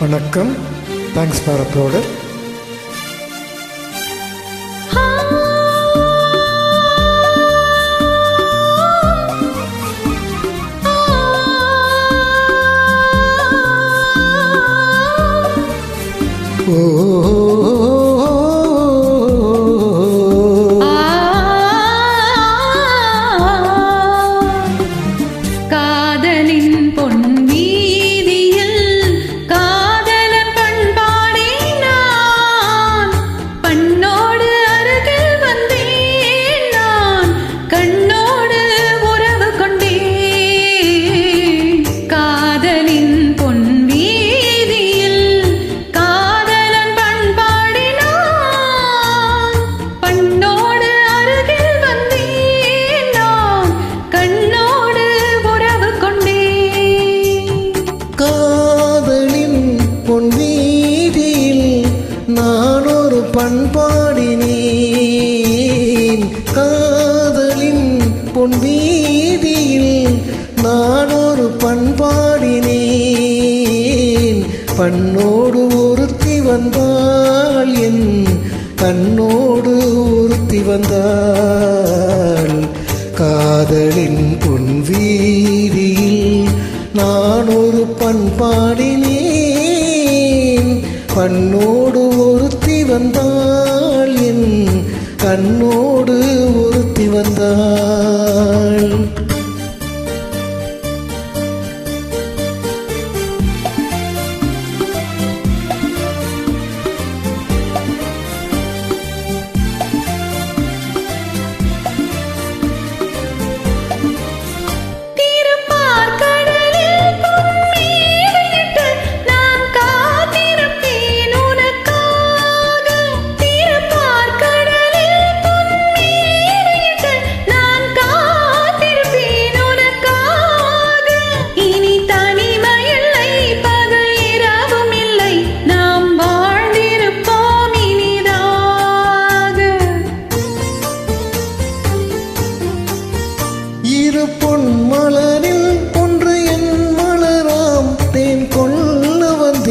வணக்கம். Thanks for ஓ காதலின் ஒரு பண்பாடினேன் காதலின் பொன் வீதியில் நான் ஒரு பண்பாடினேன் பண்ணோடு ஒருத்தி வந்தாள் என் கண்ணோடு ஒருத்தி வந்தாள். காதலின் பொன் வீதியில் நான் ஒரு பண்பாடினேன் பண்ணோடு ஒருத்தி வந்தாள் தன்னோடு ஒருத்தி வந்தாள்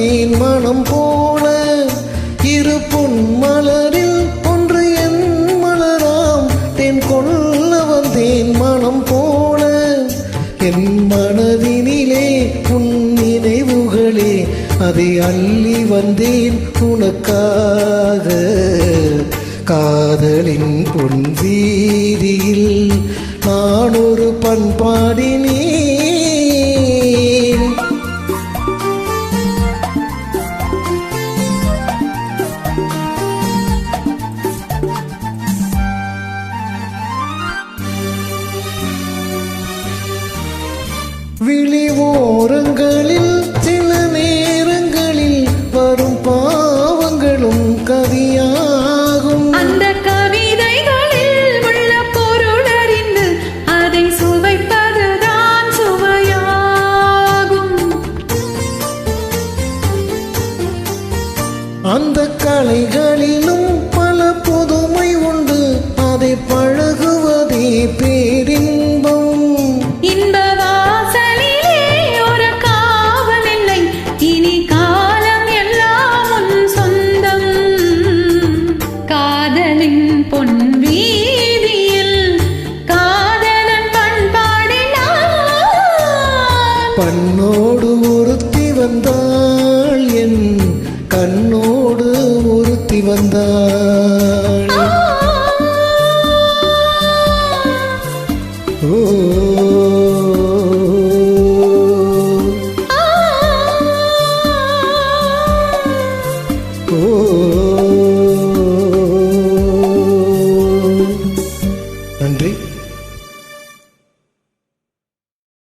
வந்தேன் மனம் போல இரு பொன் மலரில் ஒன்று என் மலராம். தென் கொள்ள வந்தேன் மனம் போல என் மனதினிலே உன் நினைவுகளே அதை அள்ளி வந்தேன் உனக்காக. காதலின் பொன் வீதியில் நான் ஒரு பண்பாடினேன் விழி ஓரங்களில் சில நேரங்களில் வரும் பாவங்களும் கவியாகும். அந்த கவிதைகளில் உள்ள பொருளறிந்து அதை சுவைப்பதுதான் சுவையாகும். அந்த கலைகளிலும் பண்ணோடு ஒருத்தி வந்தாள் என் கண்ணோடு ஒருத்தி வந்தாள்.